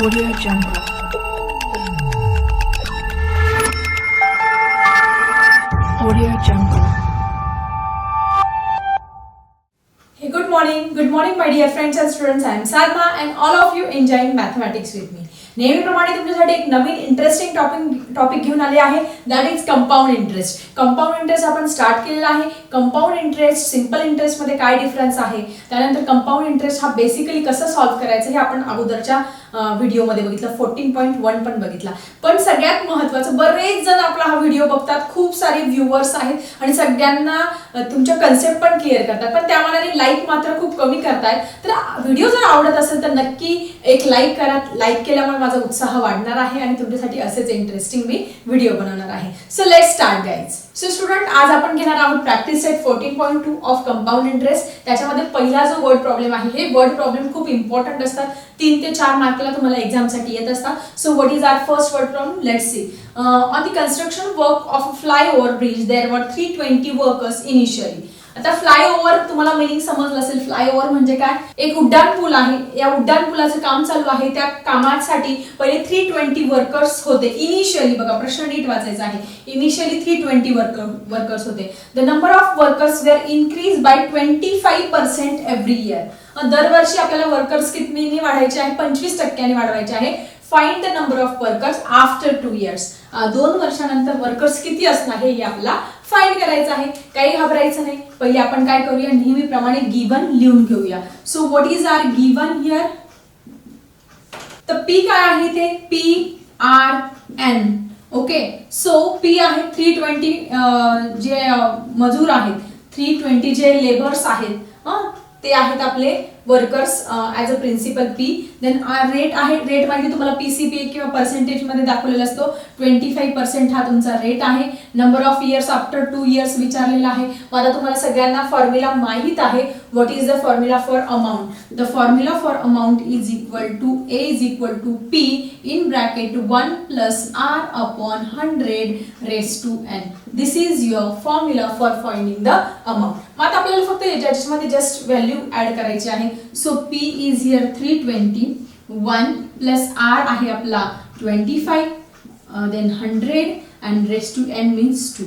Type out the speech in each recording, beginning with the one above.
Audio Jungle. Audio Jungle. Hey, good morning. Good morning, my dear friends and students. I am Salma and all of you enjoying mathematics with me. नेहमीप्रमाणे तुमच्यासाठी एक नवीन interesting topic topic घेऊन आले आहे that is compound interest compound interest आपण start केलेला आहे compound interest simple इंटरेस्टमध्ये काय डिफरन्स आहे त्यानंतर कंपाऊंड इंटरेस्ट हा बेसिकली कसं सॉल्व्ह करायचं हे आपण अगोदरच्या व्हिडिओमध्ये बघितलं. फोर्टीन पॉईंट वन पण बघितला. पण सगळ्यात महत्वाचं बरेच जण आपला हा व्हिडिओ बघतात. खूप सारे व्ह्युअर्स आहेत आणि सगळ्यांना तुमच्या कन्सेप्ट पण क्लिअर करतात. पण त्या मनाने लाईक मात्र खूप कमी करतायत तर व्हिडिओ जर आवडत असेल तर नक्की एक लाईक करा. लाईक केल्यामुळे माझा उत्साह वाढणार आहे आणि तुमच्यासाठी असेच इंटरेस्टिंग मी व्हिडिओ बनवणार आहे. So let start guys so student आज आपण घेणार आहोत practice set fourteen point two of compound interest त्याच्यामध्ये पहिला जो वर्ड प्रॉब्लेम आहे हे वर्ड प्रॉब्लेम खूप इम्पॉर्टंट असतात. तीन ते चार मार्कला तुम्हाला एक्झामसाठी येत असतात. So what is our first word problem let see on the construction work of fly over bridge there were three twenty workers initially आता फ्लायओव्हर तुम्हाला मिनिंग समजलं असेल. फ्लायओव्हर म्हणजे काय? एक उड्डाण पूल आहे. या उड्डाण पुलाचं काम चालू आहे. त्या कामासाठी पहिले थ्री ट्वेंटी वर्कर्स होते. इनिशियली बघा प्रश्न नीट वाचायचा आहे. Initially three twenty worker workers होते. The number of workers were increase by twenty five percent every year दरवर्षी आपल्याला वर्कर्स कितनी वाढायचे आहे? पंचवीस टक्क्यांनी वाढवायचे आहे. Find the number of workers after two years दोन वर्षानंतर वर्कर्स किती असणार हे आपला आपल्याला फाइंड करायचं आहे. काही घाबरायचं नाही. पहिले आपण काय करूया? नेहमीप्रमाणे गिवन लिहून घेऊया. So what is our given here तर पी काय आहे ते P R N okay so P आहे थ्री ट्वेंटी जे मजूर आहेत. थ्री ट्वेंटी जे लेबर्स आहेत. ते आहेत आपले workers as a principal P then rate आहे रेट माहिती तुम्हाला पीसीपी किंवा पर्सेंटेजमध्ये दाखवलेला असतो. ट्वेंटी फाईव्ह पर्सेंट हा तुमचा रेट आहे. Number of years after two years विचारलेला आहे. मला तुम्हाला सगळ्यांना फॉर्म्युला माहीत आहे. What is the formula for amount the formula for amount is equal to A is equal to P in bracket one plus R upon hundred raise to N this is your formula for finding the amount मग आता आपल्याला फक्त याच्यामध्ये just value add करायची आहे. So P is here three twenty one plus R आहे आपला twenty five then hundred and raise to N means two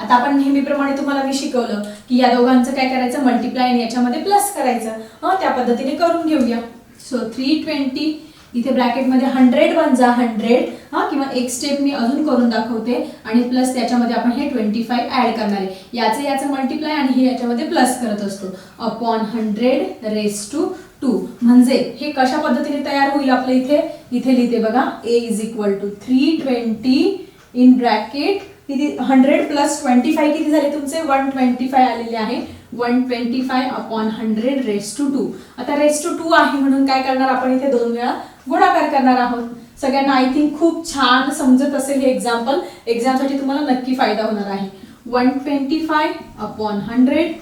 आता आपण नेहमीप्रमाणे तुम्हाला मी शिकवलं की या दोघांचं काय करायचं? मल्टिप्लाय आणि याच्यामध्ये प्लस करायचं. हं त्या पद्धतीने करून घेऊया. सो थ्री ट्वेंटी इथे ब्रॅकेटमध्ये हंड्रेड वन जा हंड्रेड हा किंवा एक स्टेप मी अजून करून दाखवते. आणि प्लस त्याच्यामध्ये आपण हे ट्वेंटी फाय ऍड करणार आहे. याचं याचं मल्टिप्लाय आणि हे याच्यामध्ये प्लस करत असतो. Upon hundred raise to two म्हणजे हे कशा पद्धतीने तयार होईल आपलं इथे? इथे लिहिते बघा. A is equal to three twenty in bracket किती? हंड्रेड प्लस ट्वेंटी फाय किती झाले तुमचे? वन ट्वेंटी फाय आलेले आहे. One twenty five upon hundred raise to two आता रेस टू टू आहे म्हणून काय करणार आपण इथे दोन वेळा? गुणाकार करणार आहोत. सगळ्यांना आय थिंक खूप छान समजत असेल हे एक्झाम्पल एक्झामसाठी तुम्हाला नक्की फायदा होणार आहे. One twenty five upon hundred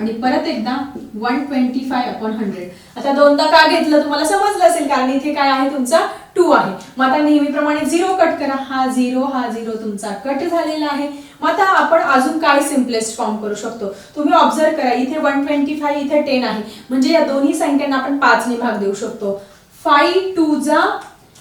आणि परत एकदा one twenty five upon hundred आता दोनदा का घेतलं तुम्हाला समजलं असेल कारण इथे काय आहे तुमचा टू आहे. मग आता नेहमीप्रमाणे झिरो कट करा. हा झिरो हा झिरो तुमचा कट झालेला आहे. मग आता आपण अजून काय सिम्पलेस्ट फॉर्म करू शकतो? तुम्ही ऑब्झर्व करा. इथे वन ट्वेंटी फाय इथे टेन आहे. म्हणजे या दोन्ही संख्यांना आपण पाचने भाग देऊ शकतो. फाईव्ह टू जा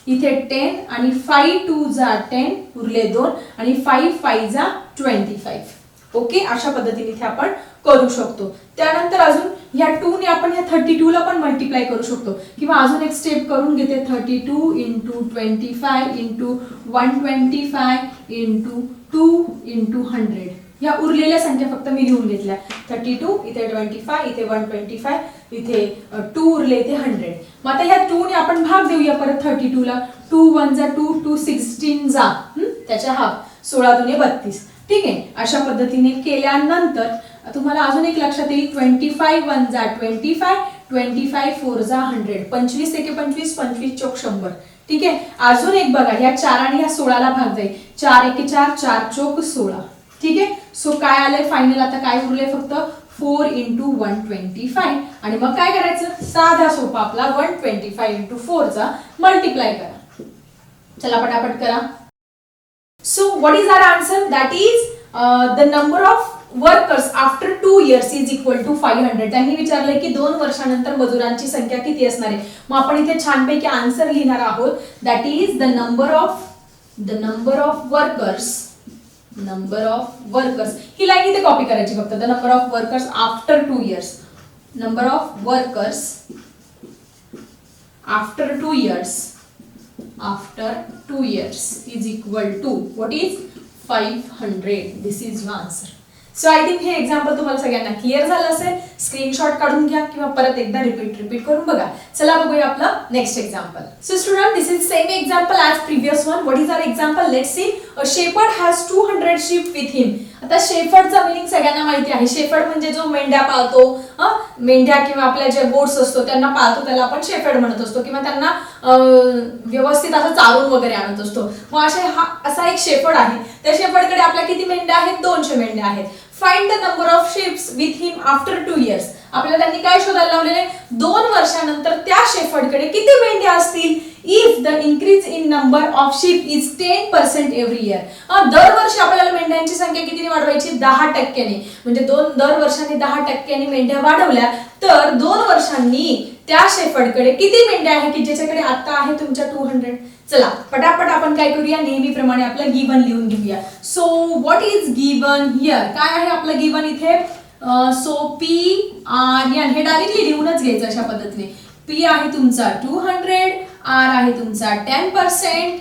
इथे टेन आणि फाईव्ह टू जा टेन उरले दोन आणि फाईव्ह फाईव्ह जा ट्वेंटी फाईव्ह. ओके? अशा पद्धतीने इथे आपण करू शकतो. त्यानंतर अजून ह्या टूने आपण ह्या थर्टी टूला पण मल्टिप्लाय करू शकतो. किंवा अजून एक स्टेप करून घेते. Thirty two into twenty five into one twenty five into two into hundred या उरलेल्या संख्या फक्त मी लिहून घेतल्या. थर्टी टू इथे ट्वेंटी फाय इथे वन ट्वेंटी फाय इथे टू उरले इथे हंड्रेड मग आता ह्या टू ने आपण भाग देऊया परत थर्टी टू ला. टू वन जा टू टू सिक्स्टीन जा. त्याच्या हाफ सोळा दुने बत्तीस. ठीक आहे? अशा पद्धतीने केल्यानंतर तुम्हाला अजून एक लक्षात येईल. ट्वेंटी फाय वन जा twenty five twenty five four जा हंड्रेड पंचवीस एके पंचवीस पंचवीस चौक शंभर. ठीक आहे? अजून एक बघा ह्या चार आणि ह्या सोळाला भाग जाईल. चार एके चार चार चौक सोळा. ठीक आहे? सो काय आलंय फायनल आता काय उरलंय फक्त? Four into one twenty five आणि मग काय करायचं? साधा सोपा आपला वन ट्वेंटी फाय इंटू फोरचा मल्टिप्लाय करा. चला पटापट करा. So what is our answer that is the number of workers after two years is equal to five hundred त्यांनी विचारलंय की दोन वर्षानंतर मजुरांची संख्या किती असणार आहे? मग आपण इथे छानपैकी आन्सर लिहिणार आहोत. That is the number of the number of workers number of workers he line इथे कॉपी करायची फक्त. The number of workers after two years number of workers after two years after two years is equal to what is five hundred this is your answer so I think हे example तुम्हाला सगळ्यांना clear झालं असेल. Screenshot काढून घ्या किंवा परत एकदा रिपीट रिपीट करून बघा. चला बघूया आपलं next example so student this is same example as previous one what is our example let see a shepherd has two hundred sheep with him आता शेफर्डचा मिनिंग सगळ्यांना माहिती आहे. शेफर्ड म्हणजे जो मेंढ्या पाळतो मेंढ्या किंवा आपल्या ज्या बोट्स असतो त्यांना पाळतो त्याला आपण शेफर्ड म्हणत असतो. किंवा त्यांना व्यवस्थित असं चालून वगैरे आणत असतो. मग असे हा असा एक शेफर्ड आहे. त्या शेफर्डकडे आपल्या किती मेंढ्या आहेत? दोनशे मेंढ्या आहेत. Find the number of ships with him after two years. आपल्याला त्यांनी काय शोधायला लावलेले दोन वर्षानंतर त्या शेफर्डकडे किती मेंढ्या असतील? If the increase in number of sheep is ten percent every year दरवर्षी आपल्याला मेंढ्यांची संख्या कितीने वाढवायची? दहा टक्क्याने. म्हणजे दोन दर वर्षांनी दहा टक्क्याने मेंढ्या वाढवल्या तर दोन वर्षांनी त्या शेफर्डकडे किती मेंढ्या आहे की ज्याच्याकडे आता आहे तुमच्या टू हंड्रेड चला पटापट आपण काय करूया? नेहमीप्रमाणे आपलं गिवन लिहून घेऊया. So what is given here काय आहे आपलं गिवन इथे? सो पी आर एन हे डायरेक्टली लिहूनच घ्यायचं अशा पद्धतीने. पी आहे तुमचा टू हंड्रेड आर आहे तुमचा टेन पर्सेंट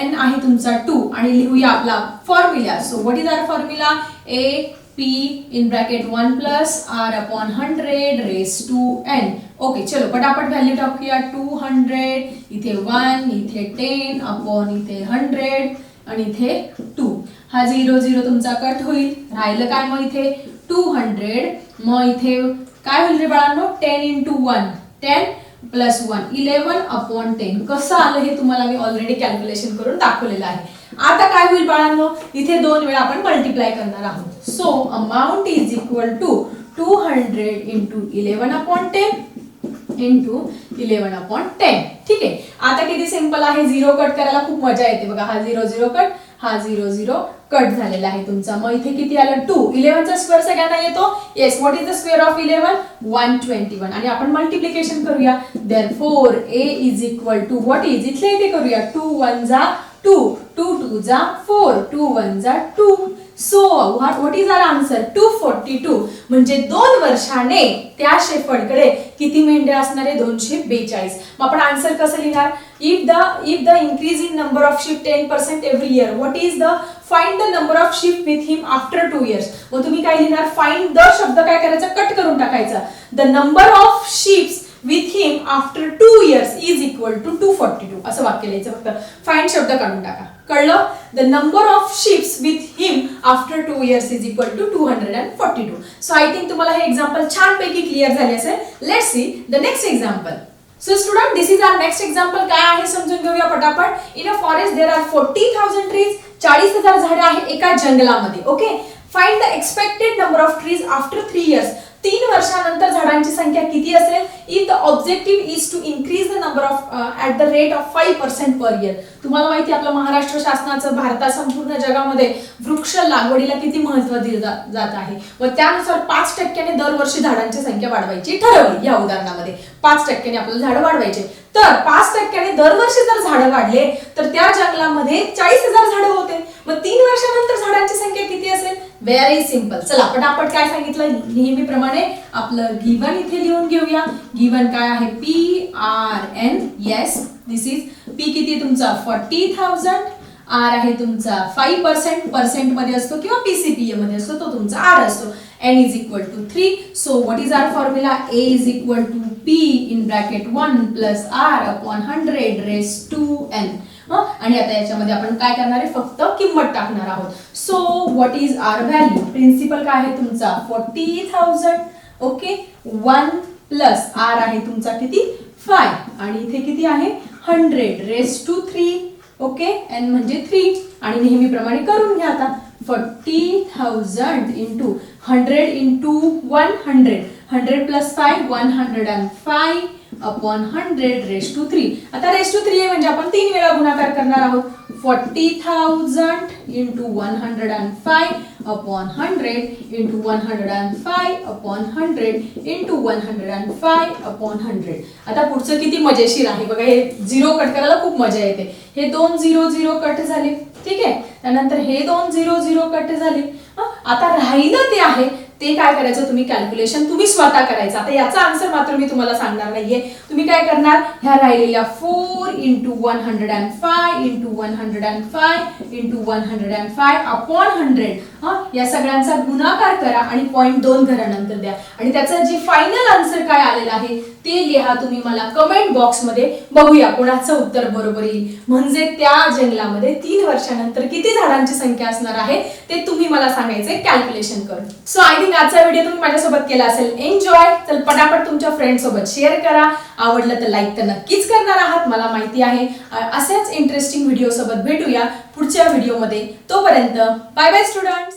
एन आहे तुमचा टू आणि लिहूया आपला formula so what is our formula A P in bracket one plus R upon hundred raise to N okay चलो पटापट व्हॅल्यू टाकूया टू हंड्रेड इथे वन इथे टेन अपॉन इथे हंड्रेड आणि इथे टू हा झिरो झिरो तुमचा कट होईल. राहिलं काय मग इथे? टू हंड्रेड मग इथे काय होईल रे बाळांनो? Ten into one ten plus one eleven upon ten कसं आलं हे तुम्हाला मी ऑलरेडी कॅल्क्युलेशन करून दाखवलेलं आहे. आता काय होईल बाळांनो? इथे दोन वेळा आपण मल्टिप्लाय करणार आहोत. So amount is equal to two hundred into eleven upon ten into eleven upon ten ठीक आहे? आता किती सिंपल आहे? झिरो कट करायला खूप मजा येते बघा. हा झिरो झिरो कट हा झिरो झिरो कट झालेला आहे तुमचा. मग इथे किती आलं? टू इलेव्हनचा स्क्वेअर सगळ्यांना येतो? Yes what is the square of eleven one twenty one आणि आपण मल्टिप्लिकेशन करूया. Therefore A is equal to what is इथले इथे करूया. टू वन जा टू टू टू जा फोर टू वन जा two so what is our answer two forty two म्हणजे दोन वर्षाने त्या शेफर्डकडे किती मेंढ्या असणार आहे? दोनशे बेचाळीस. मग आपण आन्सर कसं लिहिणार? If the if the increase in number of shift ten percent every year what is the find the number of shift with him after two years मग तुम्ही काय लिहिणार? फाइंड द शब्द काय करायचा? कट करून टाकायचा. The number of sheeps with him after two years is equal to two forty two असं वाक्य लिहायचं फक्त. फाईंड शब्द काढून टाका. कळलं? The number of sheeps with him after two years is equal to two hundred and forty two so I think तुम्हाला हे एक्झाम्पल छानपैकी क्लिअर झाले असेल. Let see the next example so student this is our next example काय आहे समजून घेऊया पटापट. In a forest there are forty thousand trees चाळीस हजार झाडे आहे एका जंगलामध्ये okay find the expected number of trees after three years तीन वर्षानंतर झाडांची संख्या किती असेल? If the objective is to increase the number of at the rate of five percent per year तुम्हाला माहिती आपलं महाराष्ट्र शासनाचं भारतात संपूर्ण जगामध्ये वृक्ष लागवडीला किती महत्त्व दिलं जात आहे. व त्यानुसार पाच टक्क्याने दरवर्षी झाडांची संख्या वाढवायची ठरवली या उदाहरणामध्ये. पाच टक्क्याने आपल्याला झाडं वाढवायचे. तर पाच टक्क्याने दरवर्षी जर झाडं वाढले तर त्या जंगलामध्ये चाळीस हजार झाडं होते. मग तीन वर्षानंतर घटकांची संख्या किती असेल? व्हेरी सिंपल चला पटापट काय सांगितलं? नेहमीप्रमाणे आपलं गिवन इथे लिहून घेऊया. गिवन काय आहे? P R N yes this is P किती तुमचा? फॉर्टी थाउजंड आर आहे तुमचा फाईव्ह पर्सेंट पर्सेंटमध्ये असतो किंवा पीसीपीए मध्ये असतो तो तुमचा आर असतो. N is equal to three so what is our formula A is equal to P in bracket one plus R upon hundred raise to N आणि आता याच्यामध्ये आपण काय करणार आहे? फक्त किंमत टाकणार आहोत. So what is our value principal काय आहे तुमचा? Forty thousand okay one plus R आहे तुमचा किती? फाय आणि इथे किती आहे? Hundred raise to three okay N म्हणजे थ्री आणि नेहमीप्रमाणे करून घ्या आता. Forty thousand into hundred into one hundred hundred plus five one hundred and five upon hundred raise to three आता रेस टू थ्री आहे म्हणजे आपण तीन वेळा गुणाकार करणार आहोत. Forty thousand into one hundred and five upon hundred into one hundred and five upon hundred into one hundred and five upon hundred आता पुढचं किती मजेशीर आहे. बघा हे झिरो कट करायला खूप मजा येते. हे दोन झिरो झिरो कट झाले. ठीक आहे? त्यानंतर हे दोन झिरो झिरो कट झाले. आता राहिलं ते आहे. ते काय करायचं तुम्ही कॅल्क्युलेशन तुम्ही स्वतः करायचं. आता याचा आन्सर मात्र मी तुम्हाला सांगणार नाहीये. तुम्ही काय करणार? ह्या राहिलेल्या four into one hundred and five into one hundred and five into one hundred and five upon hundred हा या सगळ्यांचा गुणाकार करा आणि पॉईंट दोन घरानंतर द्या. आणि त्याचं जे फायनल आन्सर काय आलेलं आहे ते लिहा तुम्ही मला कमेंट बॉक्समध्ये बघूया कोणाचं उत्तर बरोबर येईल. म्हणजे त्या जंगलामध्ये तीन वर्षानंतर किती झाडांची संख्या असणार आहे ते तुम्ही मला सांगायचे कॅल्क्युलेशन करून सो आय थिंक आजचा व्हिडिओ तुम्ही माझ्यासोबत केला असेल. एन्जॉय तर पटापट तुमच्या फ्रेंड सोबत शेअर करा. आवडलं तर लाईक तर नक्कीच करणार आहात. मला माहिती आहे. असेच अशाच इंटरेस्टिंग व्हिडिओ सोबत भेटूया. पुढच्या व्हिडिओमध्ये. तोपर्यंत बाय बाय स्टुडंट्स